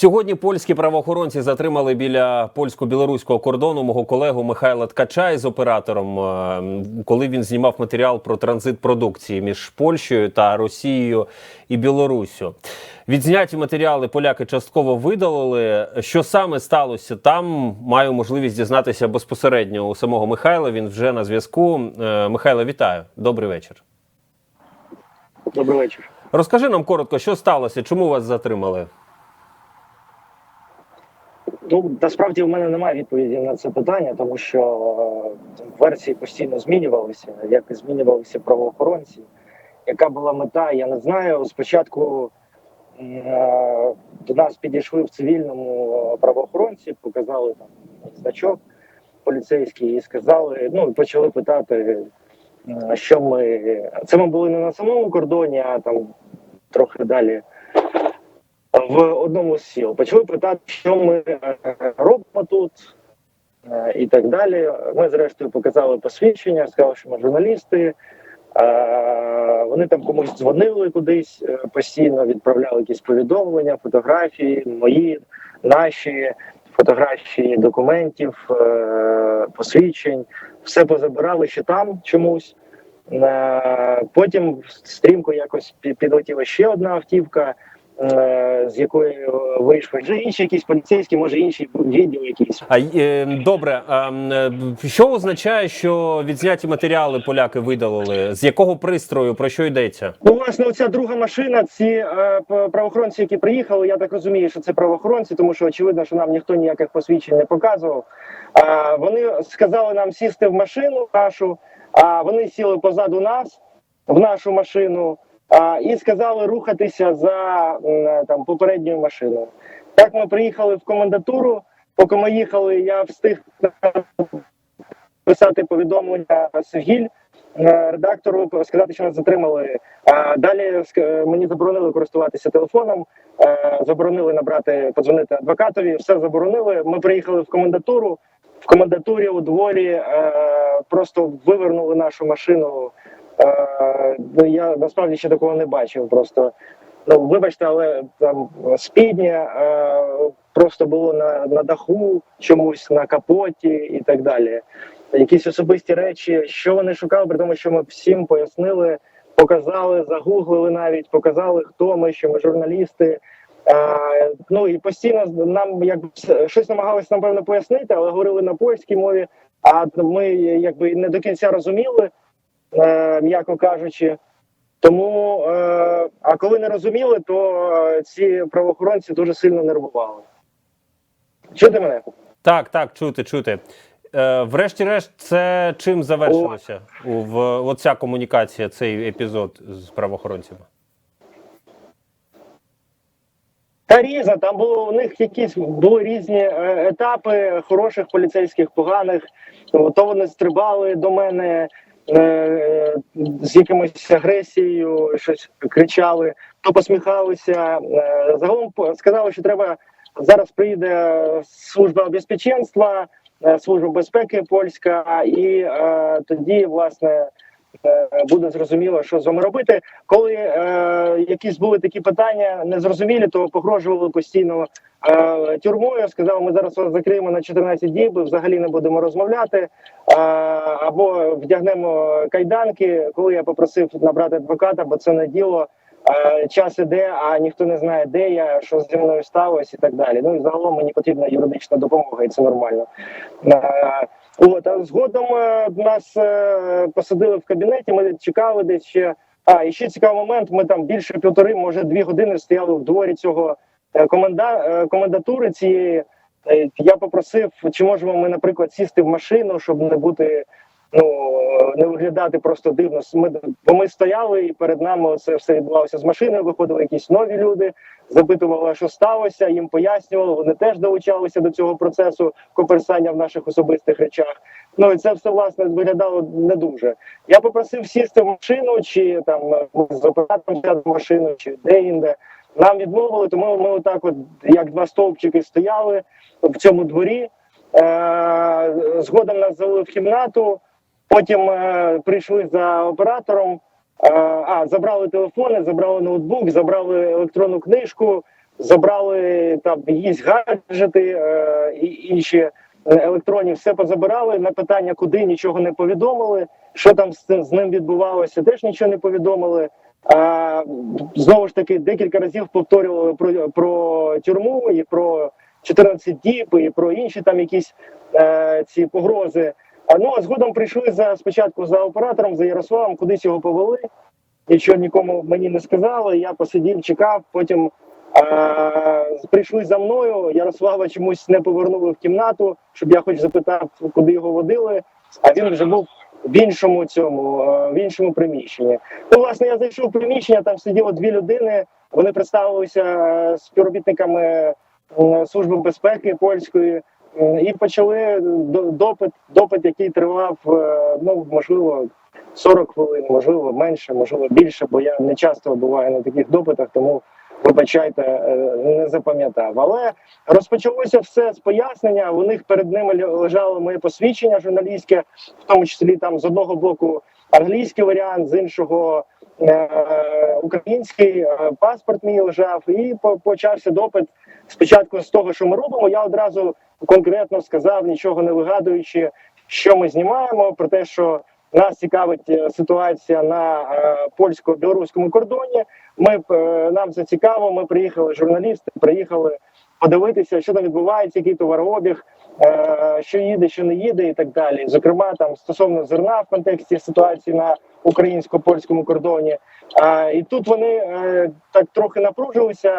Сьогодні польські правоохоронці затримали біля польсько-білоруського кордону мого колегу Михайла Ткача із оператором, е, коли він знімав матеріал про транзит продукції між Польщею та Росією і Білоруссю. Відзняті матеріали поляки частково видалили. Що саме сталося там? Маю можливість дізнатися безпосередньо у самого Михайла. Він вже на зв'язку. Е, Михайло, вітаю. Добрий вечір. Добрий вечір. Розкажи нам коротко, що сталося, чому вас затримали? Ну насправді в мене немає відповіді на це питання, тому що е, версії постійно змінювалися, як і змінювалися правоохоронці. Яка була мета, я не знаю. Спочатку е, до нас підійшли в цивільному правоохоронці, показали там значок поліцейський і сказали, ну почали питати, е, що ми. Це ми були не на самому кордоні, а там трохи далі в одному з сіл. Почали питати, що ми е, робимо тут е, і так далі. Ми, зрештою, показали посвідчення, сказали, що ми журналісти. Е, Вони там комусь дзвонили кудись постійно, відправляли якісь повідомлення, фотографії, мої, наші фотографії документів, посвідчень. Все позабирали ще там чомусь. Потім стрімко якось підлетіла ще одна автівка, з якої вийшли вже інші якісь поліцейські, може інші відділ якісь. А е, добре, а, е, що означає, що відзняті матеріали поляки видалили? З якого пристрою про що йдеться? Ну, власне, оця друга машина. Ці е, правоохоронці, які приїхали, я так розумію, що це правоохоронці, тому що очевидно, що нам ніхто ніяких посвідчень не показував. А вони сказали нам сісти в машину нашу, а вони сіли позаду нас в нашу машину. І сказали рухатися за там попередньою машиною. Так ми приїхали в комендатуру. Поки ми їхали, я встиг писати повідомлення Сергіль редактору, сказати, що нас затримали. А далі мені заборонили користуватися телефоном, заборонили набрати, подзвонити адвокатові. Все заборонили. Ми приїхали в комендатуру. В комендатурі у дворі е, просто вивернули нашу машину. Е, ну, я насправді ще такого не бачив. Просто ну вибачте, але там спідня е, просто було на, на даху, чомусь на капоті і так далі. Якісь особисті речі, що вони шукали, при тому, що ми всім пояснили, показали, загуглили навіть, показали, хто ми, що ми журналісти. Е, ну і постійно нам якби щось намагалися напевно пояснити, але говорили на польській мові. А ми якби не до кінця розуміли, е, м'яко кажучи. Тому, е, а коли не розуміли, то е, ці правоохоронці дуже сильно нервували. Чути мене? Так, так, чути, чути. Е, врешті-решт, це чим завершилося? У, в, оця комунікація, цей епізод з правоохоронцями? Та різно, там було у них якісь були різні е, етапи хороших поліцейських, поганих. То вони стрибали до мене з якимось агресією, щось кричали, то посміхалися. Е, загалом сказали, що треба зараз приїде служба обезпеченства, е, служба безпеки польська, і е, тоді власне. Е, Буде зрозуміло, що з вами робити. Коли е, якісь були такі питання незрозумілі, то погрожували постійно е, тюрмою. Сказали, ми зараз вас закриємо на 14 діб, взагалі не будемо розмовляти. Е, або вдягнемо кайданки. Коли я попросив набрати адвоката, бо це не діло. Е, Час іде, а ніхто не знає, де я, що зі мною сталося, і так далі. Ну і загалом мені потрібна юридична допомога, і це нормально. Е, От а згодом е, нас посадили в кабінеті. Ми чекали десь ще. А і ще цікавий момент. Ми там більше півтори, може дві години стояли в дворі цього коменда, комендатури цієї. Я попросив, чи можемо ми, наприклад, сісти в машину, щоб не бути. Ну не виглядати просто дивно. Ми бо ми стояли, і перед нами це все відбувалося з машини. Виходили якісь нові люди, запитували, що сталося. Їм пояснювали. Вони теж долучалися до цього процесу коперсання в наших особистих речах. Ну і це все власне виглядало не дуже. Я попросив сісти в машину, чи там з оператором сяти в машину, чи де-інде. Нам відмовили, тому ми отак, от як два стовпчики, стояли в цьому дворі. Е, Згодом нас завели в кімнату. Потім е, прийшли за оператором. Е, а, забрали телефони, забрали ноутбук, забрали електронну книжку, забрали там якісь гаджети е, інші е, електронні, все позабирали. На питання, куди нічого не повідомили. Що там з, цим- з ним відбувалося, теж нічого не повідомили. А, знову ж таки, декілька разів повторювали про, про тюрму і про 14 діб, і про інші там якісь е, ці погрози. А ну а згодом прийшли за спочатку за оператором, за Ярославом, кудись його повели. Нічого нікому мені не сказали. Я посидів, чекав. Потім е, прийшли за мною. Ярослава чомусь не повернули в кімнату, щоб я хоч запитав, куди його водили. А він вже був в іншому цьому, в іншому приміщенні. Ну, власне, я зайшов в приміщення, там сиділо дві людини. Вони представилися співробітниками служби безпеки польської. М, І почали до- допит, допит, який тривав е, ну можливо 40 хвилин, можливо, менше, можливо, більше, бо я не часто буваю на таких допитах, тому вибачайте, е, не запам'ятав. Але розпочалося все з пояснення. У них перед ними ле- лежало моє посвідчення журналістське, в тому числі там з одного боку англійський варіант, з іншого. е, Український е, паспорт мій лежав, і по- почався допит спочатку з того, що ми робимо. Я одразу конкретно сказав, нічого не вигадуючи, що ми знімаємо, про те, що нас цікавить е, ситуація на е, польсько-білоруському кордоні. Ми е, нам це цікаво. Ми приїхали, журналісти, приїхали подивитися, що там відбувається, який товарообіг, е, що їде, що не їде, і так далі. Зокрема, там стосовно зерна в контексті ситуації на українсько-польському кордоні. А, і тут вони е, так трохи напружилися,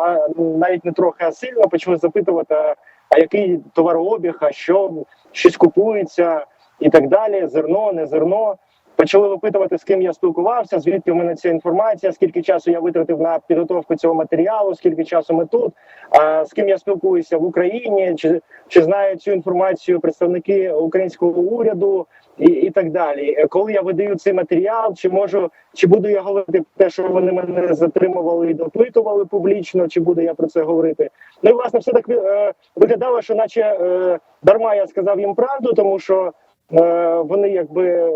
а навіть не трохи, а сильно почали запитувати, а, який товарообіг, а що щось купується і так далі. Зерно, не зерно. Почали випитувати, з ким я спілкувався, звідки в мене ця інформація, скільки часу я витратив на підготовку цього матеріалу, скільки часу ми тут, а з ким я спілкуюся в Україні, чи, чи знають цю інформацію представники українського уряду і, і так далі. Коли я видаю цей матеріал, чи можу, чи буду я говорити про те, що вони мене затримували і допитували публічно, чи буду я про це говорити? Ну і власне все так е, виглядало, що наче е, дарма я сказав їм правду, тому що. Е, Вони якби е,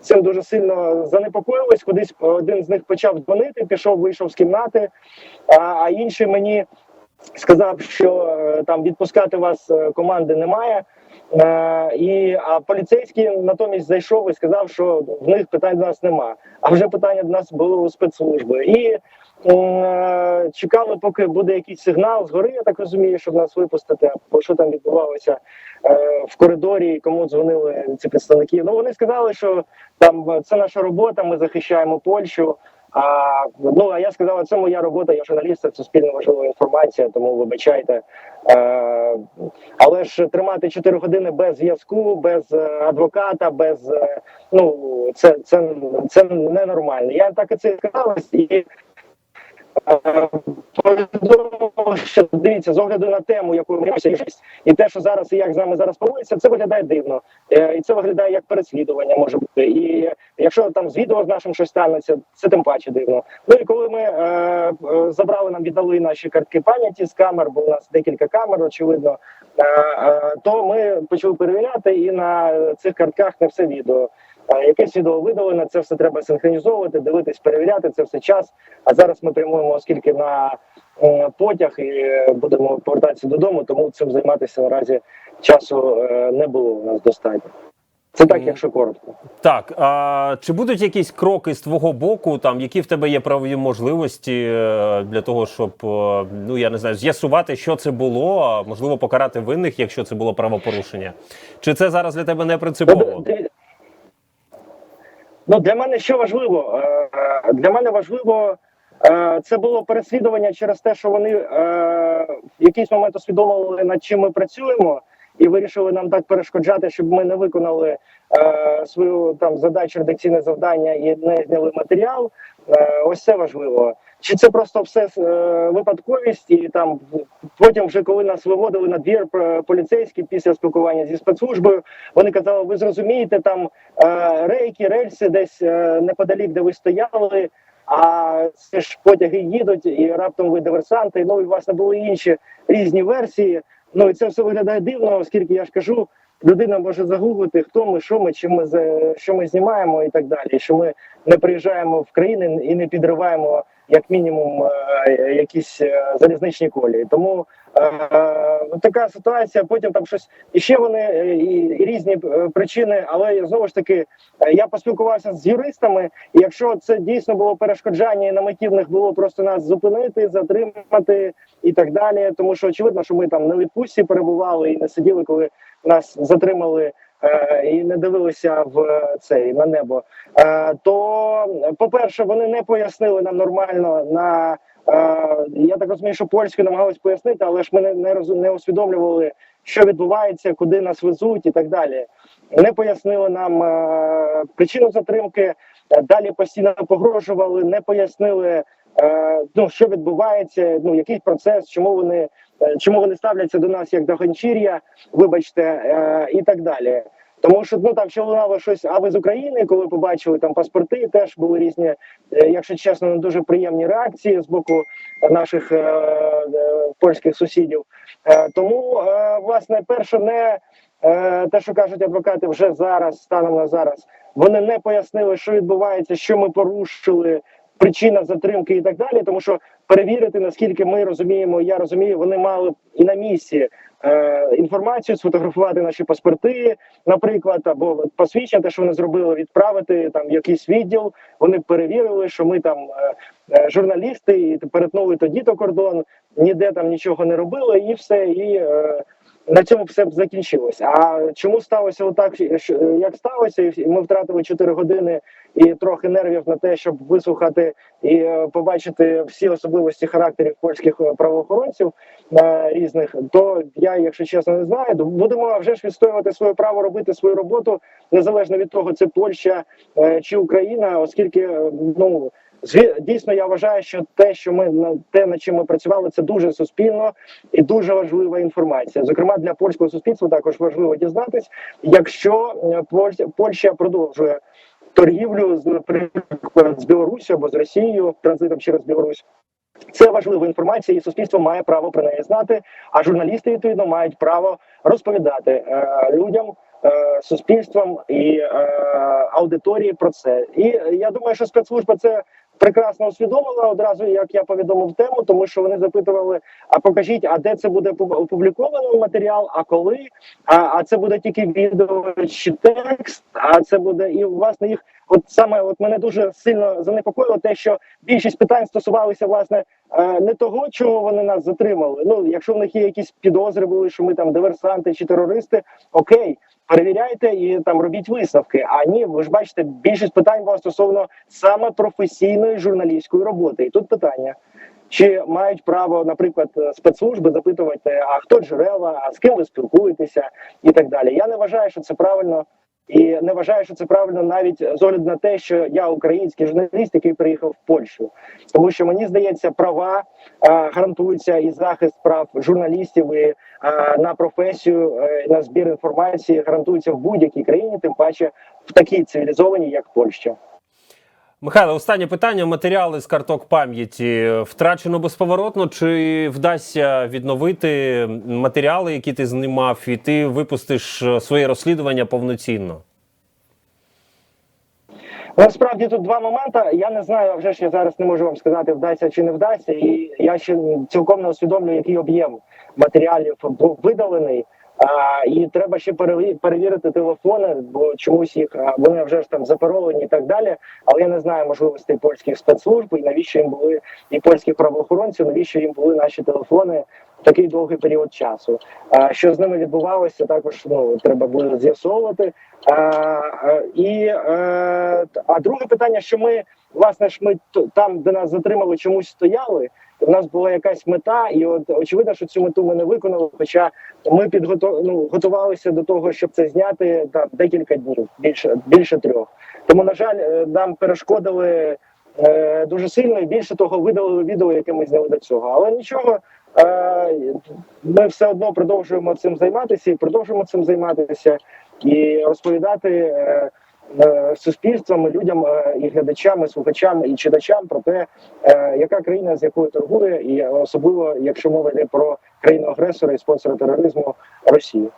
цим дуже сильно занепокоїлись. Кудись один з них почав дзвонити, пішов, вийшов з кімнати, а, інший мені сказав, що е, там відпускати вас команди немає. Е, і а поліцейський натомість зайшов і сказав, що в них питань до нас нема. А вже питання до нас було у спецслужби. І е, чекали, поки буде якийсь сигнал згори, я так розумію, щоб нас випустити. Бо що там відбувалося е, в коридорі, кому дзвонили ці представники. Ну вони сказали, що там це наша робота, ми захищаємо Польщу. А ну а я сказала, це моя робота, я журналіст, це суспільно важлива інформація, тому вибачайте. А, але ж тримати 4 години без зв'язку, без е, адвоката, без е, ну це, це, це ненормально. Я так і це сказав і повідомив, що дивіться з огляду на тему, якою ми рухаємося, і те, що зараз і як з нами зараз поводиться, це виглядає дивно. Е, І це виглядає як переслідування може бути. І якщо там з відео з нашим щось станеться, це тим паче дивно. Ну і коли ми е, е, забрали нам віддали наші картки пам'яті з камер, бо у нас декілька камер, очевидно, е, е, то ми почали перевіряти, і на цих картках не все відео. Якесь відео видалене, це все треба синхронізовувати, дивитись, перевіряти. Це все час. А зараз ми прямуємо, оскільки на потяг і е, будемо повертатися додому, тому цим займатися наразі часу е, не було у нас достатньо. Це так, якщо коротко. Так, а чи будуть якісь кроки з твого боку, там які в тебе є правові можливості е, для того, щоб ну я не знаю, з'ясувати, що це було, а можливо покарати винних, якщо це було правопорушення? Чи це зараз для тебе не принципово? Ну, для мене що важливо? Е, Для мене важливо е, це було переслідування через те, що вони е, в якийсь момент усвідомили, над чим ми працюємо, і вирішили нам так перешкоджати, щоб ми не виконали свою там задачу, редакційне завдання і не зняли матеріал. Ось це важливо. Чи це просто все е, випадковість, і там потім, вже коли нас виводили на двір е, поліцейські після спілкування зі спецслужбою, вони казали, ви зрозумієте, там е, рейки, рельси десь неподалік, де ви стояли. А це ж потяги їдуть, і раптом ви диверсанти. Ну і власне були інші різні версії. Ну і це все виглядає дивно, оскільки я ж кажу, людина може загуглити, хто ми, що ми, чим ми що ми знімаємо і так далі. Що ми не приїжджаємо в країни і не підриваємо як мінімум е, якісь е, залізничні колії. Тому е, така ситуація. Потім там щось і ще вони і, різні причини. Але знову ж таки, я поспілкувався з юристами. І якщо це дійсно було перешкоджання, і на меті в них було просто нас зупинити, затримати і так далі. Тому що очевидно, що ми там на відпустці перебували і не сиділи, коли нас затримали. Е, І не дивилися в цей на небо. Е, То, по-перше, вони не пояснили нам нормально на е, я так розумію, що польською намагалися пояснити, але ж ми не, не, усвідомлювали, що відбувається, куди нас везуть і так далі. Не пояснили нам причину затримки. Далі постійно погрожували, не пояснили, ну що відбувається, ну який процес, чому вони е, чому вони ставляться до нас як до ганчір'я, вибачте, е, і так далі. Тому що ну там ще лунало щось, а ви з України, коли побачили там паспорти, теж були різні, е, якщо чесно, не дуже приємні реакції з боку наших е, е, польських сусідів. Е, тому, е, власне, перше, не е, те, що кажуть адвокати, вже зараз, станом на зараз, вони не пояснили, що відбувається, що ми порушили, причина затримки і так далі. Тому що перевірити, наскільки ми розуміємо, я розумію, вони мали і на місці е, інформацію, сфотографувати наші паспорти, наприклад, або посвідчення, те, що вони зробили, відправити там якийсь відділ. Вони перевірили, що ми там е, е, журналісти, і перетнули тоді то кордон, ніде там нічого не робили, і все. І е, на цьому все б закінчилось. А чому сталося отак, що- як сталося, ми втратили 4 години і трохи нервів на те, щоб вислухати і е, побачити всі особливості характерів польських е, правоохоронців е, різних, то я, якщо чесно, не знаю. Будемо вже ж відстоювати своє право робити свою роботу незалежно від того, це Польща чи Україна, оскільки ну. Дійсно, я вважаю, що те, що ми на те, над чим ми працювали, це дуже суспільно і дуже важлива інформація. Зокрема, для польського суспільства також важливо дізнатись, якщо е, Польща продовжує торгівлю з наприклад з Білорусі або з Росією транзитом через Білорусь. Це важлива інформація, і суспільство має право про неї знати. А журналісти відповідно мають право розповідати е, людям, е, суспільствам і е, аудиторії про це. І я думаю, що спецслужба це прекрасно усвідомила одразу, як я повідомив тему, тому що вони запитували: а покажіть, а де це буде опу- опубліковано матеріал, а коли? А, а це буде тільки відео чи текст, а це буде і власне їх. От саме от мене дуже сильно занепокоїло те, що більшість питань стосувалися власне е, не того, чого вони нас затримали. Ну, якщо в них є якісь підозри, були, що ми там диверсанти чи терористи, окей, перевіряйте і там робіть висновки. А ні, ви ж бачите, більшість питань була стосовно саме професійної журналістської роботи. І тут питання. Чи мають право, наприклад, спецслужби запитувати, а хто джерела, а з ким ви спілкуєтеся, і так далі. Я не вважаю, що це правильно, і не вважаю, що це правильно навіть з огляду на те, що я український журналіст, який приїхав в Польщу, тому що мені здається, права гарантуються і захист прав журналістів і на професію, е, на збір інформації гарантуються в будь-якій країні, тим паче в такій цивілізованій, як Польща. Михайло, останнє питання: матеріали з карток пам'яті втрачено безповоротно. Чи вдасться відновити матеріали, які ти знімав, і ти випустиш е, своє розслідування повноцінно? Насправді тут два моменти. Я не знаю, а вже ж я зараз не можу вам сказати, вдасться чи не вдасться. І я ще цілком не усвідомлюю, який об'єм матеріалів був видалений. А, і треба ще перевірити телефони, бо чомусь їх вони вже ж там запаролені і так далі. Але я не знаю можливостей польських спецслужб і навіщо їм були і польських правоохоронців, навіщо їм були наші телефони в такий довгий період часу. А, що з ними відбувалося, також ну треба буде з'ясовувати. А, а, і е, т- а друге питання, що ми власне ж ми там, де нас затримали, чомусь стояли. У нас була якась мета, і от очевидно, що цю мету ми не виконали. Хоча ми підготов... ну, готувалися до того, щоб це зняти там декілька днів, більше більше трьох. Тому, на жаль, е, нам перешкодили е, дуже сильно, і більше того, видалили відео, яке ми зняли до цього. Але нічого, е, ми все одно продовжуємо цим займатися і продовжуємо цим займатися і розповідати. Е, е, Суспільством, людям е, і глядачам, і слухачам і читачам про те, е, яка країна з якою торгує, і особливо якщо мова йде про країну агресора і спонсора тероризму Росію.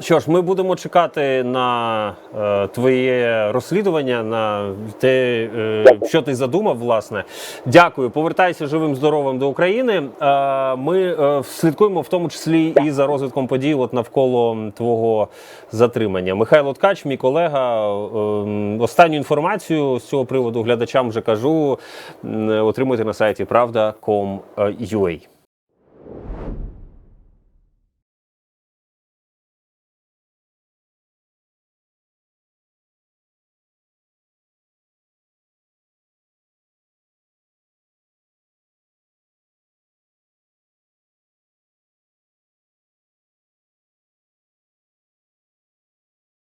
Що ж, ми будемо чекати на е, твоє розслідування, на те, е, що ти задумав, власне. Дякую. Повертайся живим, здоровим до України. Е, ми е, слідкуємо в тому числі і за розвитком подій от навколо твого затримання. Михайло Ткач, мій колега. е, останню інформацію з цього приводу глядачам вже кажу. м, Отримуйте на сайті правда.com.ua.